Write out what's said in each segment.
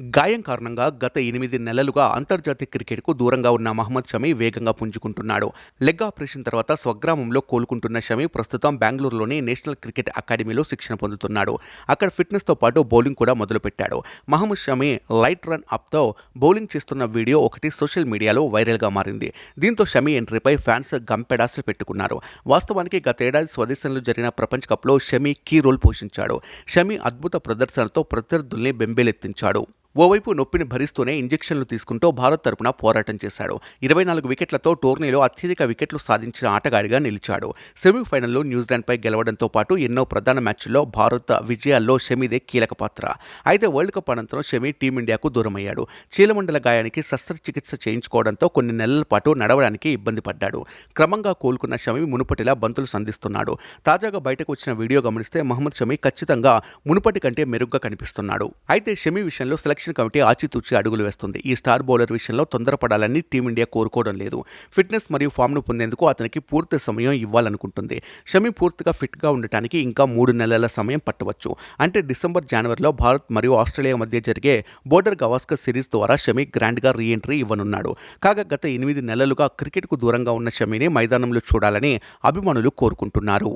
గాయం కారణంగా గత ఎనిమిది నెలలుగా అంతర్జాతీయ క్రికెట్కు దూరంగా ఉన్న మహమ్మద్ షమీ వేగంగా పుంజుకుంటున్నాడు. లెగ్ ఆపరేషన్ తర్వాత స్వగ్రామంలో కోలుకుంటున్న షమీ ప్రస్తుతం బెంగళూరులోని నేషనల్ క్రికెట్ అకాడమీలో శిక్షణ పొందుతున్నాడు. అక్కడ ఫిట్నెస్తో పాటు బౌలింగ్ కూడా మొదలుపెట్టాడు. మహమ్మద్ షమీ లైట్ రన్ అప్తో బౌలింగ్ చేస్తున్న వీడియో ఒకటి సోషల్ మీడియాలో వైరల్గా మారింది. దీంతో షమీ ఎంట్రీపై ఫ్యాన్స్ గంపెడాసులు పెట్టుకున్నారు. వాస్తవానికి గతేడాది స్వదేశంలో జరిగిన ప్రపంచ కప్లో షమీ కీ రోల్ పోషించాడు. షమీ అద్భుత ప్రదర్శనతో ప్రత్యర్థుల్ని బెంబేలెత్తించాడు. ఓవైపు నొప్పిని భరిస్తూనే ఇంజెక్షన్లు తీసుకుంటూ భారత్ తరపున పోరాటం చేశాడు. ఇరవై నాలుగు వికెట్లతో టోర్నీలో అత్యధిక వికెట్లు సాధించిన ఆటగాడిగా నిలిచాడు. సెమీఫైనల్లో న్యూజిలాండ్పై గెలవడంతో పాటు ఎన్నో ప్రధాన మ్యాచ్ల్లో భారత్ విజయాల్లో షమీదే కీలక పాత్ర. అయితే వరల్డ్ కప్ అనంతరం షమీ టీమిండియాకు దూరమయ్యాడు. చీలమండల గాయానికి శస్త్రచికిత్స చేయించుకోవడంతో కొన్ని నెలల పాటు నడవడానికి ఇబ్బంది పడ్డాడు. క్రమంగా కోలుకున్న షమీ మునుపటిలా బంతులు సంధిస్తున్నాడు. తాజాగా బయటకు వచ్చిన వీడియో గమనిస్తే మహమ్మద్ షమీ ఖచ్చితంగా మునుపటి కంటే మెరుగ్గా కనిపిస్తున్నాడు. అయితే షమీ విషయంలో సెలక్షన్ కమిటీ ఆచితూచి అడుగులు వేస్తుంది. ఈ స్టార్ బౌలర్ విషయంలో తొందరపడాలని టీమిండియా కోరుకోవడం లేదు. ఫిట్నెస్ మరియు ఫామ్ను పొందేందుకు అతనికి పూర్తి సమయం ఇవ్వాలనుకుంటుంది. షమి పూర్తిగా ఫిట్గా ఉండటానికి ఇంకా మూడు నెలల సమయం పట్టవచ్చు. అంటే డిసెంబర్ జనవరిలో భారత్ మరియు ఆస్ట్రేలియా మధ్య జరిగే బోర్డర్ గవాస్కర్ సిరీస్ ద్వారా షమి గ్రాండ్గా రీ ఎంట్రీ ఇవ్వనున్నాడు. కాగా గత ఎనిమిది నెలలుగా క్రికెట్కు దూరంగా ఉన్న షమిని మైదానంలో చూడాలని అభిమానులు కోరుకుంటున్నారు.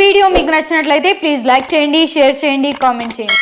వీడియో మీకు నచ్చినట్లయితే ప్లీజ్ లైక్ చేయండి షేర్ చేయండి కామెంట్ చేయండి.